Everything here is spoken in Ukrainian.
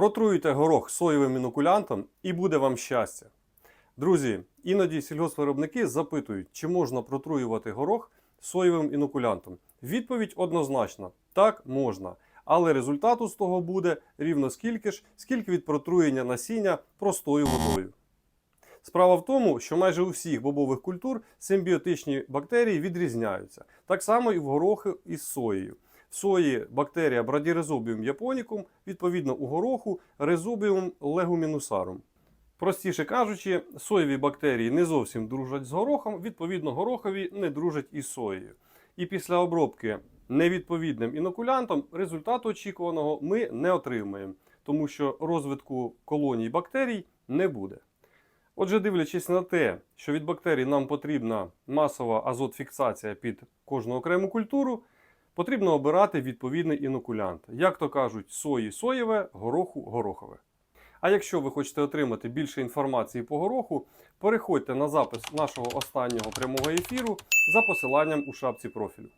Протруйте горох соєвим інокулянтом і буде вам щастя. Друзі, іноді сільгоспвиробники запитують, чи можна протруювати горох соєвим інокулянтом. Відповідь однозначна: так можна. Але результату з того буде рівно скільки ж, скільки від протруєння насіння простою водою. Справа в тому, що майже у всіх бобових культур симбіотичні бактерії відрізняються. Так само і в горохи із соєю. Сої бактерія Bradyrhizobium japonicum, відповідно у гороху Rhizobium leguminosum. Простіше кажучи, соєві бактерії не зовсім дружать з горохом, відповідно, горохові не дружать із соєю. І після обробки невідповідним інокулянтом результату очікуваного ми не отримаємо, тому що розвитку колоній бактерій не буде. Отже, дивлячись на те, що від бактерій нам потрібна масова азотфіксація під кожну окрему культуру, потрібно обирати відповідний інокулянт. Як то кажуть, сої соєве, гороху горохове. А якщо ви хочете отримати більше інформації по гороху, переходьте на запис нашого останнього прямого ефіру за посиланням у шапці профілю.